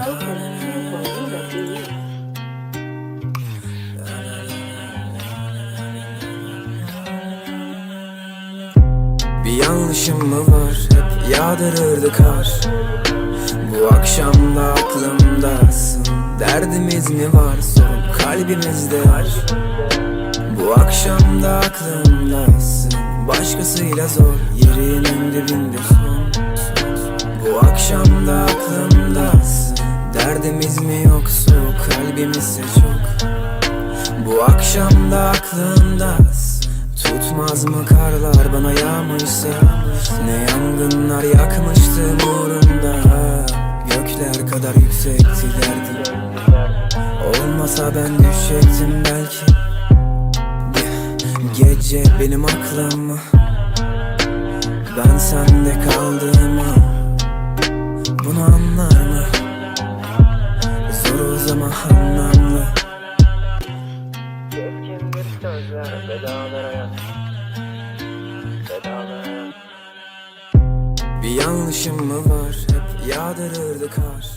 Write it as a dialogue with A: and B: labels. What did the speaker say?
A: Bir yanlışım mı var? Hep yağdırırdı kar. Bu akşam da aklımdasın Derdimiz mi var? Sorun kalbimizde var. Bu akşam da aklımdasın Başkasıyla zor. Yerinin dibinde son. Bu akşam da aklım Derdimiz mi yoksa kalbimizse çok? Bu akşam da aklımdasın Tutmaz mı karlar bana yağmışsa? Ne yangınlar yakmıştım uğrunda Gökler kadar yüksekti derdim. Olmasa ben düşecektim belki. Ge- Gece benim aklım Ben sende kaldığımı zaman anlamlı
B: hayat
A: Bir yanlışım mı var? Hep yağdırırdı kar